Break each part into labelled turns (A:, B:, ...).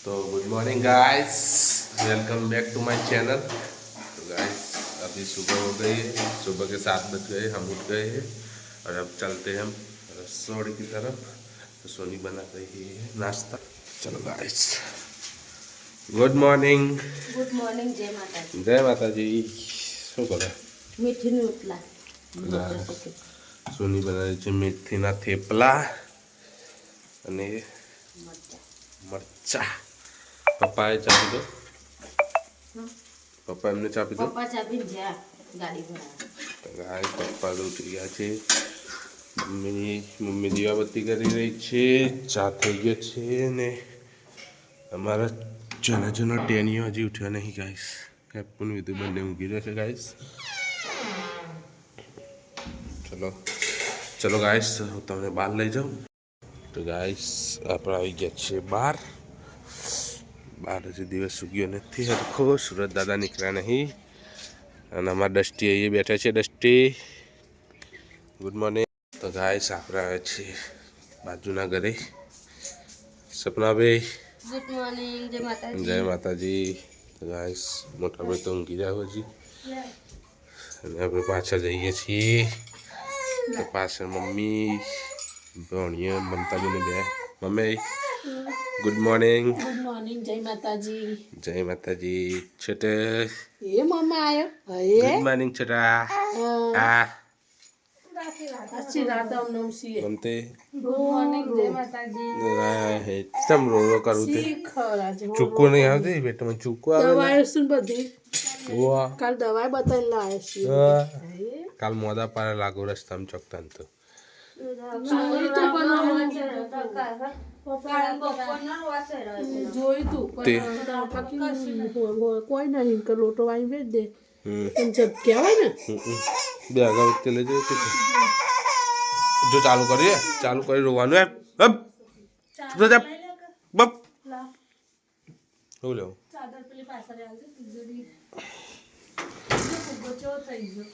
A: तो good morning guys welcome back to my channel तो guys अभी सुबह हो गई है सुबह के सात बज गए हम उठ गए हैं और अब चलते हैं हम रसोड़ी की तरफ तो सोनी बना रही है नाश्ता चलो guys good morning
B: good morning જય માતાજી
A: જય માતાજી શું કરે
B: મીઠીની ઉતલા
A: ના. સોની બનાવી છે મેથીના થેપલા અને મરચા પપ્પાએ ચાપી દો. પપ્પા એમને ચાપી દો.
B: પપ્પા જ્યાં ગાડી
A: પપ્પા તો ઉઠી ગયા છે. મમ્મી મમ્મી દીવાબત્તી કરી રહી છે. ચા થઈ ગયો છે ને અમારા જૂના જૂના ટેનીઓ હજી ઉઠ્યા નહીં ગાઈસ કેપુન વિધુ બંને ઊંઘી રહ્યો છે ગાઈસ ચલો ચલો ગાઈસ હું તમને બહાર લઈ જાઉં. તો ગાઈસ આપણે આવી ગયા છીએ બહાર. બહાર હજી દિવસ સૂગ્યો નથી. હરખો સુરત દાદા નીકળ્યા નહીં. અને અમારા ડસ્ટી અહીંયા બેઠા છે ડસ્ટી. ગુડ મોર્નિંગ તો ગાય આપણે છે બાજુના ઘરે. સપનાભાઈ
B: ગુડ મોર્નિંગ જય માતાજી.
A: જય માતાજી. તો ગાઈસ મોટા ભાઈ તો ઊંઘી રહ્યા હજી. અને આપણે પાછા જઈએ છીએ. તો પાછળ મમ્મી ભણીએ મમતા બેને બે. Mummy. Good morning
B: good morning જય માતાજી
A: જય માતાજી છોટે
B: એ મમ્મા હે
A: ગુડ મોર્નિંગ છોટા આ ચૂકવું નહીં આવતી પેટમાં ચૂકવું આવે
B: બધી કાલ દવાઈ બતાવીને લાવે
A: કાલ મોદા પારે લાગુ રસ્તામાં ચોકતા તો
B: કોઈ ના કે લોટો વાળી વેચ દે. કહેવાય ને.
A: બે અગરબત્તી તેને જજો જો ચાલુ કરીએ ચાલુ કરી રોવાનું એમ. હપ ચૂપ જા. બપ શું લેવું?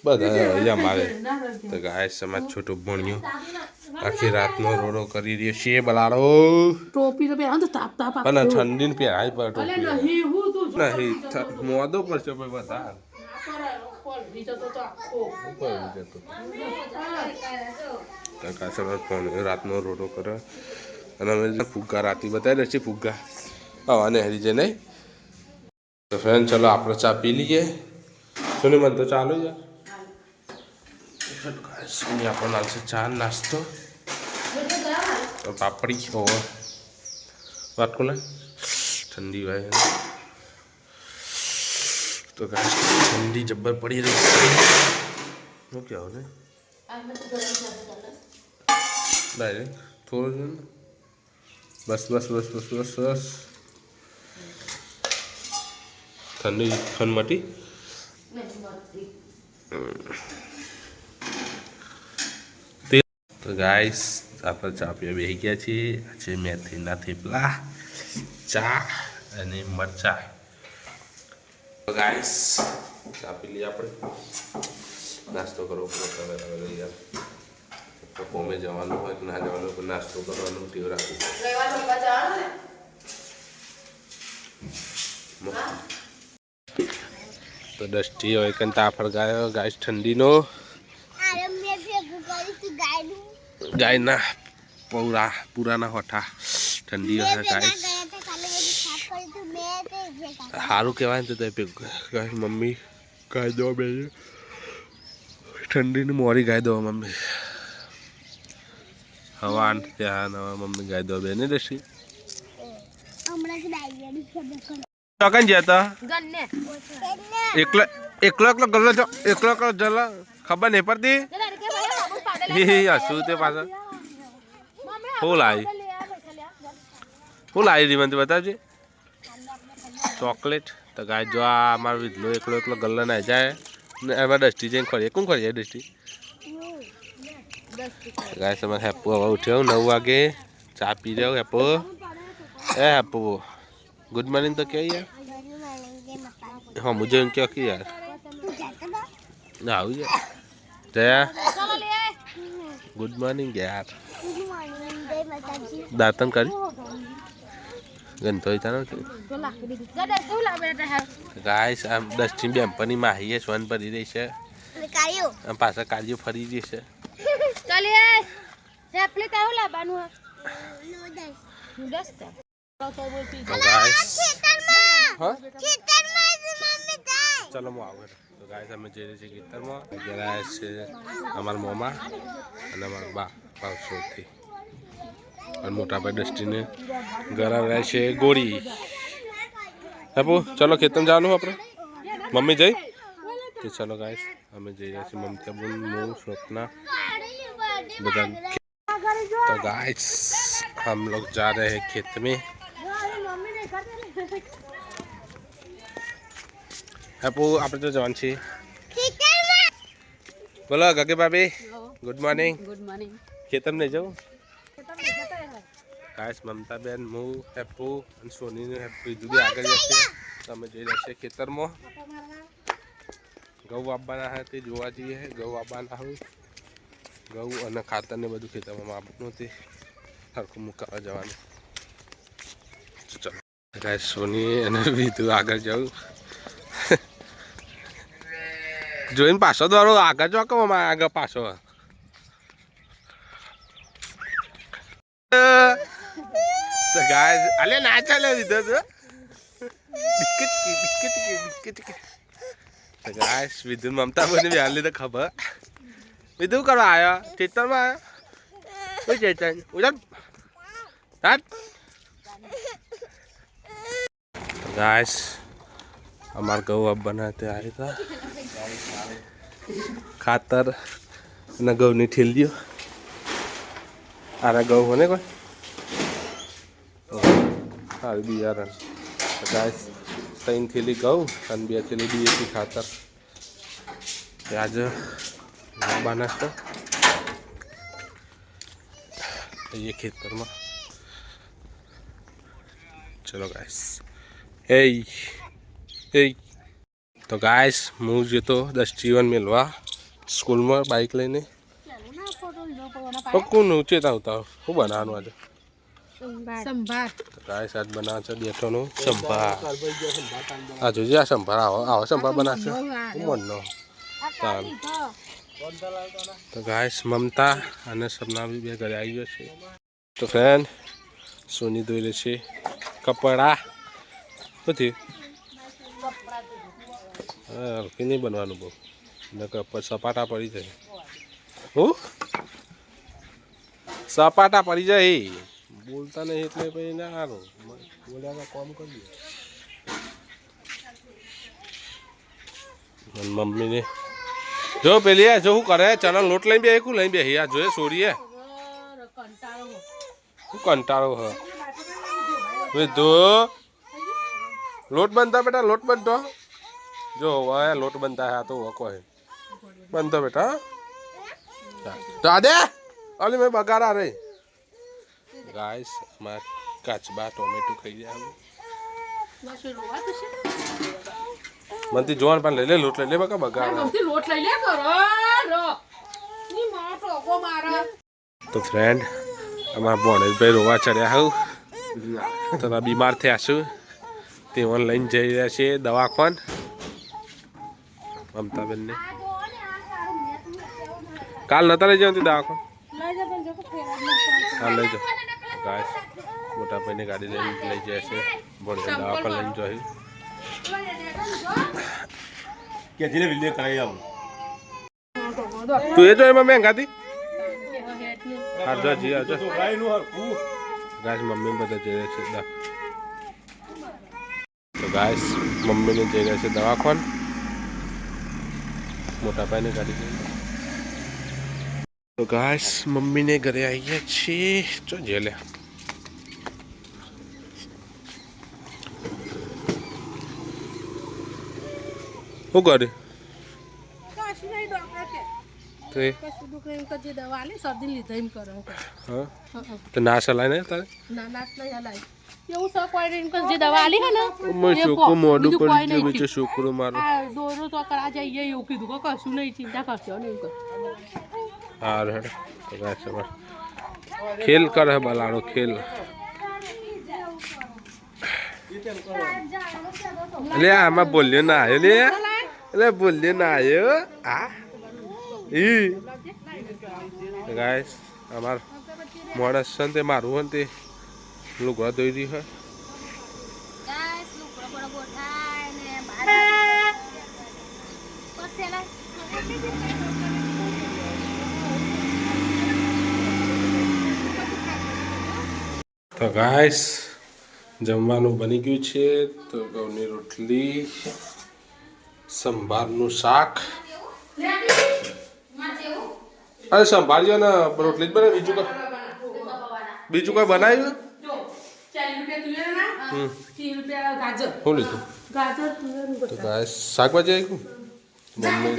A: બધા અહીંયા મારે. તો ગાય સમાજ છોટો ભણ્યો. આખી રાતનો રોડો કરી રહ્યો છે બલાડો.
B: ટોપી તો પહેરા તો તાપ તાપ
A: પણ ઠંડી ને પહેરાય પર ટોપી
B: નહીં હું તું
A: નહીં થ- મોદો પડશે ભાઈ બધા. કાકા સવાર ફોન રાતનો રોડો કરે. અને અમે ફુગ્ગા રાતી બતાવી દે છીએ ફુગ્ગા. હવાને હરી જાય નહીં. તો ફ્રેન્ડ ચલો આપણે ચા પી લઈએ. સુની મને તો ચાલુ યાર સુની આપણને આવશે ચા નાસ્તો તો પાપડી હોવ વાત કોને ઠંડી હોય તો guys, ઠંડી જબ્બર પડી રહી છે શું કહેવું ને ડાયરેક્ટ થોડું છે ને બસ બસ બસ બસ બસ બસ ઠંડી ખન મટી તે ગાઈસ આપણે ચા પીવા બેસી ગયા છીએ. આજે મેથીના થેપલા ચા અને મરચા. તો ગાઈસ ચા પી લઈએ આપણે. નાસ્તો કરવો પડે હવે યાર કોમે જવાનું હોય ના જવાનું હોય નાસ્તો કરવાનું ટેવ રાખવું તો ડસ્ટી હોય કે તાફળ ગાયો ગાય ઠંડીનો. ગાયના. પૂરા પુરાના હોઠા. ઠંડી હોય ગાય. સારું કહેવાય ને તો ગાય મમ્મી ગાય દો બે. ઠંડીની મોરી ગાય દો મમ્મી. હવાન ત્યાં નવા મમ્મી ગાય દો બે ને ડસ્ટી ચોકન જતા
B: ગન્ને
A: એકલો એકલો એકલો ગલ્લો એકલો એકલો જલ્લા ખબર નહીં પડતી હી હસું તે પાછળ શું લાવી શું લાવી રીમંત બતાવજે ચોકલેટ તો ગાય જો આ અમારો વિધલો એકલો એકલો ગલ્લો ના જાય ને એમાં ડસ્ટી જઈને ખોરી કોણ ખોરીએ ડસ્ટી ગાય તમારે હેપુ હવે ઉઠ્યો નવ વાગે ચા પી રહ્યો હેપુ એ હેપુ गुड मॉर्निंग तो क्या यार हाँ मुझे उनके क्या यार ना आओ यार गुड मॉर्निंग यार दातम कर
B: ગંધોઈ તાનો
A: ગાઈસ આમ ડસ્ટિન ડેમ્પરની માહીએ સ્વન ભરી રહી છે આમ પાછા કાળીઓ ફરી રહી છે
B: ચાલીએ રેપલે તાવ લાવવાનું હા નૂડલ્સ તો તો બોલતી
A: તો ગાઈસ હા ચલો હું આવું તો ગાઈસ અમે જઈ રહ્યા છીએ ખેતરમાં ગયા છે અમારા મોમાં અને અમારા બા પાવસોથી અને મોટા ભાઈ ડસ્ટીને ઘરે રહે છે ગોળી બાપુ ચલો ખેતરમાં જવાનું આપણે મમ્મી જઈ તો ચલો ગાઈસ અમે જઈ રહ્યા છીએ મમતા બોલ હું સ્વપ્ના બધા तो गाइस हम लोग जा रहे हैं खेत में આપો આપણે તો જવાનું છીએ. બોલો ગગે ભાભી ગુડ મોર્નિંગ
B: ગુડ મોર્નિંગ
A: ખેતર નહીં જવું? કાશ મમતાબેન હું હેપુ અને સોની હેપુ જુદી આગળ જશે. તમે જોઈ રહ્યા છો ખેતરમાં. ઘઉં આપવાના હતા તે જોવા જઈએ ઘઉં આપવાના હું ઘઉં અને ખાતર ને બધું ખેતરમાં આપવાનું તે સરખું મુકાવા જવાનું. ગાઈસ સોની અને બીધું આગળ જવું જોઈને પાછો દોડો આગળ જો કહો આગળ પાછો. અલે ના ચાલે દીધો તો. ગાય વિધુન મમતા બની હાલી તો ખબર. વિધુ કરવા આવ્યો ચેતનમાં આવ્યો ચેતન? ઉડન. તાટ ગાઈસ, અમાર ઘઉં અબ બનાતે આવ્યા હતા ખાતર અને ઘઉંની ઠેલીઓ. આરા ઘઉં હોય કોઈ? સારું બિયારણ. ગાઈસ, ત્રણ થેલી ઘઉં અને બે થેલી ડીએપી ખાતર. આજે લાવવાના છે એ ખેતરમાં. ચલો ગાઈસ. એ એ તો ગાયસ હું જતો દસ જીવન મેળવા સ્કૂલમાં બાઇક લઈને. પક્કું નું ચેતા આવતા? શું બનાવવાનું આજે?
B: સંભાર
A: આજ બનાવે છે બેઠોનું સંભાર. આ જોજે આ સંભાર આવો આવો સંભાર બનાવશે. હું મનનો તાલ તો ગાઈસ મમતા અને સપનાભી બે ઘરે આવી ગયો છે. તો ફ્રેન્ડ સોની ધોઈ છે કપડા. નથી. હા, હલકી નહીં બનવાનું બહુ. નકર સપાટા પડી જાય. હું? સપાટા પડી જાય. બોલતા નહીં એટલે પછી ના સારું બોલ્યામાં કોમ કરીએ. મમ્મીને. જો પેલી જો શું કરે? ચણા લોટ લઈને બે કું લઈને બે આ જોઈએ સોરીએ. શું કંટાળો હ. વિધુ લોટ બનતા બેટા લોટ બનતો જો હવે લોટ બનતા હા તો વકો હે. બનતો બેટા તો આ દે. અલી મેં બગાડા રે. ગાઈસમાં કાચબા ટોમેટો ખાઈ જાય. મનથી જોવાનું પણ લઈ લે લોટ લઈ લે બકા બગાડા.
B: લોટ લઈ લે કરો રો ની માં ટોકો મારા.
A: તો ફ્રેન્ડ અમારા ભણેશભાઈ રોવા ચડ્યા હું તથા બીમાર થયા છું. તેઓને લઈને જઈ રહ્યા છે દવાખાન. મમતાબેનને. કાલ નતા લઈ જવાનું દવાખાન? કાલ લઈ જાઓ. ગાય મોટા ભાઈને ગાડી લઈને લઈ જાય છે. ભણે દવાખાન લઈને જોઈ
C: કે આવું.
A: તું એ જો એમાં મહેંગાથી હા, જો, જી જો.
C: છોકરાનું
A: મમ્મી બધા જઈ રહ્યા છે. તો ગાય મમ્મીને જઈ રહ્યા છે દવાખાન મોટા ભાઈને ગાડી લઈને તો ગાય મમ્મીને ઘરે આવીએ છીએ. ચો જેલે શું કરે? તો ના સલાય ને તારે?
B: ના નાશ નહીં હલાય. એવું સર કોઈ નહીં કે જે દવા આલી હે ને એ
A: છોકરું મોઢું
B: બીજું કોઈ
A: પડી ગયું
B: નહીં
A: બીજું છોકરું મારું.
B: આ દોરો તો કરા જઈએ એવું કીધું કે કશું નહીં ચિંતા કરશો નહીં કર
A: હાર હેડ તો ગાઈસ ખેલ કરે હે બલાડો ખેલ. એટલે આમાં બોલ્યો ના આવ્યો લે. એટલે બોલ્યો ના આવ્યો. આ. ઈ. ગાઈસ અમાર મોડસ છે તે મારું તે. લુગડા દઈ રહ્યું
B: હે.
A: તો ગાઈસ જમવાનું બની ગયું છે. તો ઘઉંની રોટલી સંભારનું શાક. અરે સંભાળજો ને રોટલી જ બને બીજું કઈ બીજું કોઈ બનાવ્યું હમ શું લીધું તો ગાઈસ શાકભાજી આવી મમ્મી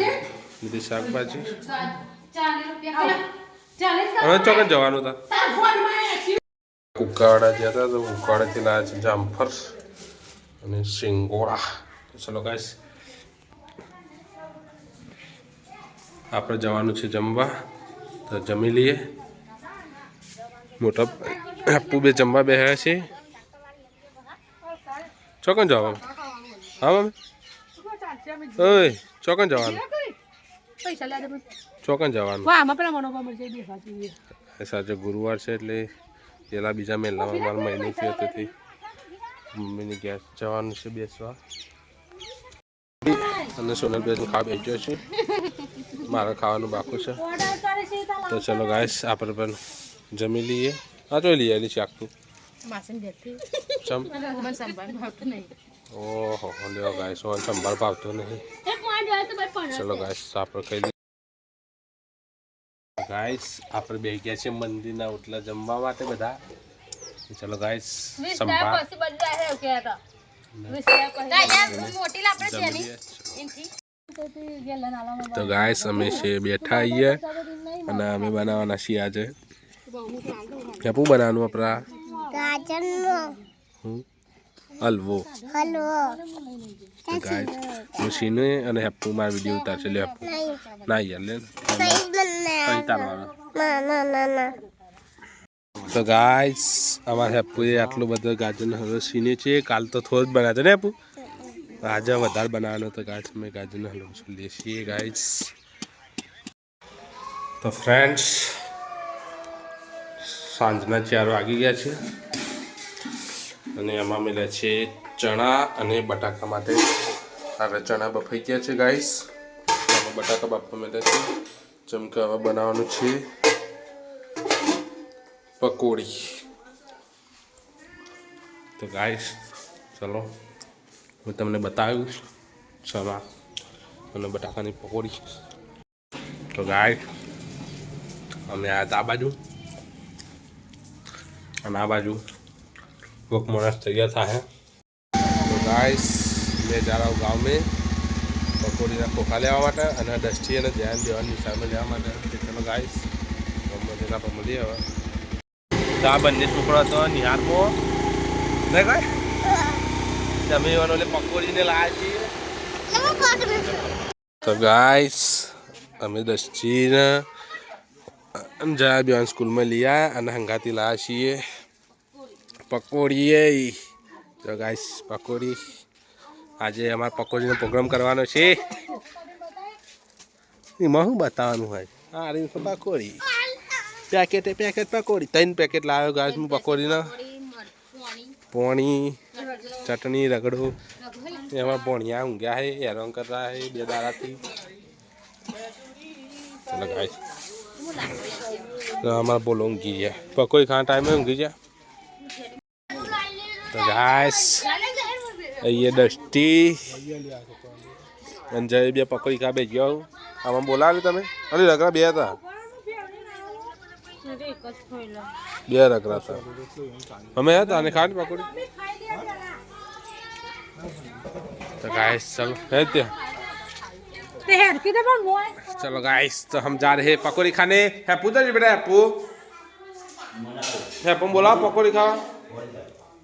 A: લીધી શાકભાજી. હવે ચોક્કસ જવાનું હતા કુકાવાડા ગયા હતા તો કુકાવાડાથી લાવ્યા છે જામફર અને સિંગોડા તો ચલો ગાઈસ આપણે જવાનું છે જમવા. તો જમી લઈએ. મોટા આપુ બે જમવા બેહ્યા છે. ચોકન જવા હા, મમ્મી. ઓય, ચોકન જવાનું. ચોકન જવાનું. સાંજે ગુરુવાર છે એટલે પેલા બીજા મહિનામાં મારા મહિને થયો તેથી મમ્મીની ગેસ જવાનું છે બેસવા. અને સોનલ બેન ખાવા બેસ્યો છે. મારે ખાવાનું બાકી છે. તો ચલો ગાઈસ આપણે પણ જમી લઈએ. હા જોઈ લઈએ એની શાકનું
B: માસન બેઠી
A: ચમ.
B: મને સંભાળ ભાવતું નહીં.
A: ઓહો લ્યો ગાઈસ ઓન સંભાળ ભાવતો નહીં. ચલો ગાઈસ આપણે કહી દઈએ ગાઈસ આપણે બે ગયા છે મંદિરના ઓટલા જમવા માટે બધા. ચલો ગાઈસ સંભાળ. તો. ગાઈસ અમે છે બેઠા આવીએ અને અમે બનાવવાના છીએ આજે. કેપું બનાવવાનું આપણા
D: ગાજરનો
A: હલવો
D: હલવો
A: ગાઈસ હું અને હેપ્પુ મારા વીડિયો ઉતારશે લે હેપ્પુ ના યાર લે તો ગાઈસ અમારે હેપ્પુએ આટલો બધો ગાજરનો હલવો સીને છે કાલ તો થોડો જ બનાવ્યો ને હેપ્પુ આજે વધારે બનાવવાનો તો ગાઈસ અમે ગાજરનો હલવો લઈએ છીએ ગાઈસ તો ફ્રેન્ડ્સ સાંજના ચાર વાગી ગયા છે. અને એમાં મળ્યા છે ચણા અને બટાકા માટે. હવે ચણા બફાઈ ગયા છે ગાઈસ આમાં બટાકા બાફવા મળ્યા છે. જેમ કે હવે બનાવવાનું છે. પકોડી. તો ગાઈસ ચલો. હું તમને બતાવ્યું ચણા અને બટાકાની પકોડી. તો ગાય અમે આ આ બાજુ. અને આ બાજુ કોક માણસ તૈયાર થાય તો ગાઈસ મેં जा रहा हूँ गाँव में પકોડીના ખોખા લેવા માટે અને ડસ્ટી અને ધ્યાન દેવાની નિશાનમાં લેવા માટે તો ચલો ગાઈસ ગમે પર મળીએ હવે તો આ બંને છોકરો હતો નિહારમાં ને કઈ તમે એવાનો એટલે પકોડીને લાવ્યા છીએ તો ગાઈસ અમે દસ્તીને જયા બેન સ્કૂલમાં આવ્યા અને હંગાથી લા છીએ પકોડી એ તો ગાઈસ પકોડી આજે અમારે પકોડીનો પ્રોગ્રામ કરવાનો છે એમાં શું બતાવવાનું હોય હા રીત પકોડી પેકેટે પેકેટ પકોડી ત્રણ પેકેટ લાવ્યો ગાઈસ હું પકોડીના પોણી ચટણી રગડો એમાં ભોણિયા ઊંઘ્યા હે હેરાન કરતા હે બે દારાથી ચલો ગાઈસ અમારા બોલો ઊંઘી ગયા પકોઈ ખાના ટાઈમે ઊંઘી ગયા તો ગાઈસ અહીંયા ડસ્ટી અંજય બે પકોઈ ખા બે ગયો આમાં બોલાવે તમે અરે રગડા બે હતા બે રગડા હતા અમે હતા અને ખાંડ પકોડી તો ગાઈસ ચાલો હે ત્યાં
B: તે હેડ કીધે પણ મોય
A: चलो गाइस तो हम जा रहे हैं पकौड़ी खाने हैप्पू तो जी बेटा हैप्पू हैप्पू बोला पकौड़ी खावा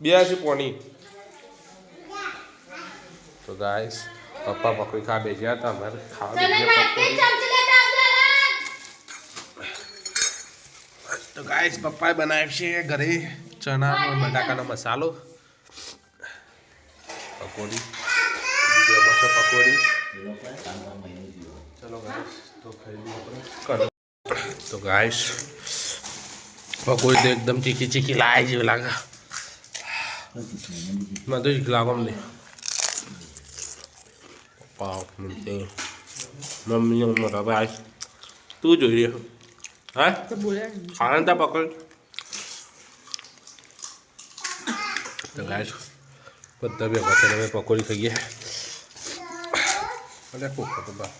A: बिया से पोनी तो गाइस पप्पा पकौड़ी खा बेच गया था हमारे खा बेच गया पकौड़ी તો ગાઈસ પપ્પાએ બનાવ્યો છે ઘરે ચણા અને બટાકાનો મસાલો પકોડી બીજા મસા પકોડી ચલો ગાઈસ તો ખાઈ લઈએ આપણે તો ગાઈસ પકોડી તો એકદમ ચીકી ચીકી લાય જેવી લાગે મને તો ચીકી લાગે મને પાવ મને મમ્મી મોટા ભાઈ તું જોઈ રહ્યો હા ખાવાનું તા પકડ તો ગાઈસ બધા બે વખત અમે પકોડી ખાઈએ અરે a તો બાપ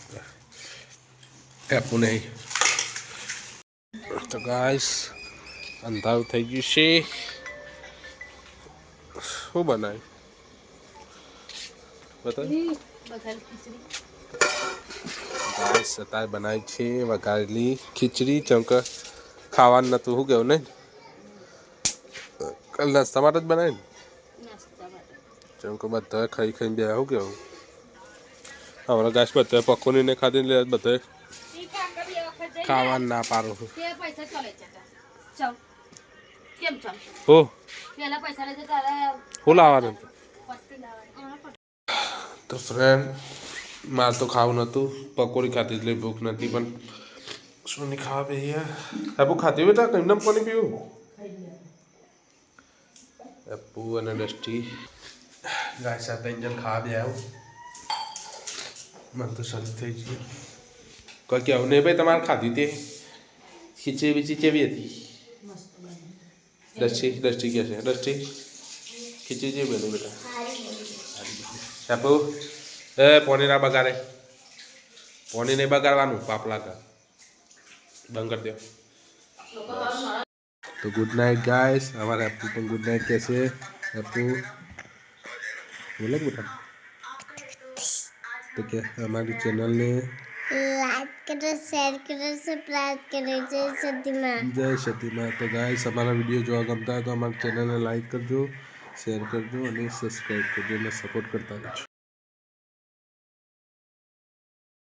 A: એપું નહીં તો ગાઈસ અંધારું થઈ ગયું છે શું બનાવ્યું ગાઈસ અત્યારે બનાવી છે વઘારેલી ખીચડી ચમક ખાવાનું નતું શું કેવું નહીં કાલ નાસ્તા માટે જ બનાવી
B: ને માટે
A: બધા ખાઈ ખાઈને બે શું કેવું અમારા ગાસ બધા પકોડી ને ખાધી લે બધે ખાવાનું ના
B: ચાલ
A: હો. શું લાવવાનું તો ફ્રેન્ડ મારે તો ખાવું નતું પકોડી ખાતી એટલે ભૂખ નથી પણ શું નહીં ખાવા બે અપુ ખાતી બેટા? કઈ નામ પાણી પીવું? અપુ અને ડસ્ટી. ગાય સાથે ઇન્જન ખાવા બે આવું. મને તો શાંતિ થઈ ગઈ. કોઈ નહીં ભાઈ, તમારે ખાધી તે? ખીચડી બીચી કેવી હતી? દસ્ટી દસ્ટી કે છે? દ્રષ્ટિ? ખીચડી જેવી બની બેટા. સાપુ એ પોની ના બગાડે. પોની નહીં બગાડવાનું, પાપ લાગા. બંધ કરી દો. તો ગુડ નાઇટ ગાઈસ અમારે હેપુ પણ ગુડ નાઇટ કહે છે હેપુ બોલે બેટા. તો કે અમારી ચેનલને
D: લાઈક કરો શેર કરો સબસ્ક્રાઇબ કરો જય સતીમાં
A: જય સતીમાં તો ગાઈસ અમારા વીડિયો જોવા ગમતા હોય તો અમારી ચેનલને લાઈક કરજો શેર કરજો અને સબસ્ક્રાઈબ કરજો અને સપોર્ટ કરતા રહેજો